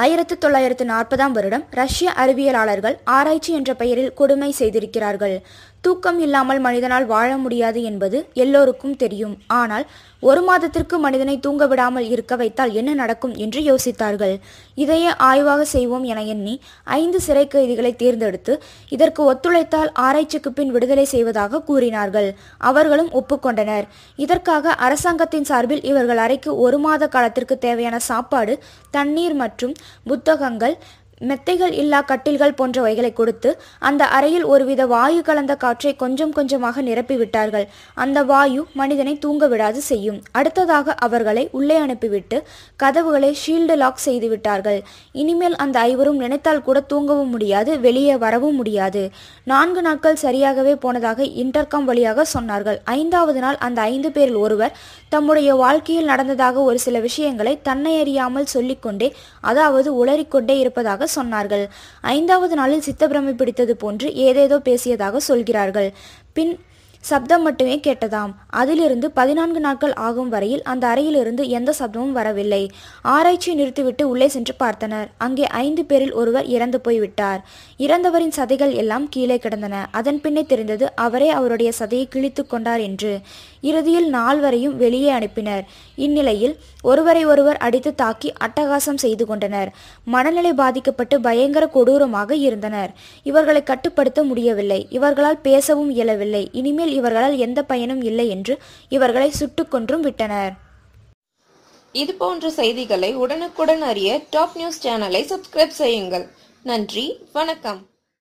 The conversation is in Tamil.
ஆயிரத்து தொள்ளாயிரத்து நாற்பதாம் வருடம் ரஷ்ய அறிவியலாளர்கள் ஆராய்ச்சி என்ற பெயரில் கொடுமை செய்திருக்கிறார்கள். தூக்கம் இல்லாமல் மனிதனால் வாழ முடியாது என்பது எல்லோருக்கும் தெரியும். ஆனால் ஒரு மாதத்திற்கு மனிதனை தூங்க விடாமல் இருக்க வைத்தால் என்ன நடக்கும் என்று யோசித்தார்கள். இதையே ஆய்வாக செய்வோம் என எண்ணி ஐந்து சிறை கைதிகளை தேர்ந்தெடுத்து இதற்கு ஒத்துழைத்தால் ஆராய்ச்சிக்கு பின் விடுதலை செய்வதாக கூறினார்கள். அவர்களும் ஒப்புக்கொண்டனர். இதற்காக அரசாங்கத்தின் சார்பில் இவர்கள் அறைக்கு ஒரு மாத காலத்திற்கு தேவையான சாப்பாடு தண்ணீர் மற்றும் புத்தகங்கள் மெத்தைகள் இல்லா கட்டில்கள் போன்றவைகளை கொடுத்து அந்த அறையில் ஒருவித வாயு கலந்த காற்றை கொஞ்சம் கொஞ்சமாக நிரப்பிவிட்டார்கள். அந்த வாயு மனிதனை தூங்க விடாது செய்யும். அடுத்ததாக அவர்களை உள்ளே அனுப்பிவிட்டு கதவுகளை ஷீல்டு லாக் செய்து விட்டார்கள் இனிமேல் அந்த ஐவரும் நினைத்தால் கூட தூங்கவும் முடியாது வெளியே வரவும் முடியாது. நான்கு நாட்கள் சரியாகவே போனதாக இன்டர்காம் வழியாக சொன்னார்கள். ஐந்தாவது நாள் அந்த ஐந்து பேரில் ஒருவர் தம்முடைய வாழ்க்கையில் நடந்ததாக ஒரு சில விஷயங்களை தன்னை அறியாமல் சொல்லிக்கொண்டே அதாவது உளறிக்கொண்டே இருப்பதாக சொன்னார்கள். ஐந்தாவது நாளில் சித்தப்பிரமை பிடித்தது போன்று ஏதேதோ பேசியதாக சொல்கிறார்கள். பின் சப்தம் மட்டுமே கேட்டதாம். அதிலிருந்து பதினான்கு நாட்கள் ஆகும் வரையில் அந்த அறையிலிருந்து எந்த சப்தமும் வரவில்லை. ஆராய்ச்சியை நிறுத்திவிட்டு உள்ளே சென்று பார்த்தனர். அங்கே ஐந்து பேரில் ஒருவர் இறந்து போய்விட்டார் இறந்தவரின் சதைகள் எல்லாம் கீழே கிடந்தன. அதன் பின்னே தெரிந்தது அவரே அவருடைய சதையை கிழித்து கொண்டார் என்று. இறுதியில் நால்வரையும் வெளியே அனுப்பினர். இந்நிலையில் ஒருவரை ஒருவர் அடித்து தாக்கி அட்டகாசம் செய்து கொண்டனர். மனநிலை பாதிக்கப்பட்டு பயங்கர கொடூரமாக இருந்தனர். இவர்களை கட்டுப்படுத்த முடியவில்லை. இவர்களால் பேசவும் இயலவில்லை. இனிமேல் இவர்களால் எந்த பயனும் இல்லை என்று இவர்களை சுட்டுக் கொன்றும் விட்டனர். இது போன்ற செய்திகளை உடனுக்குடன் அறிய டாப் நியூஸ் சேனலை சப்ஸ்கிரைப் செய்யுங்கள். நன்றி வணக்கம்.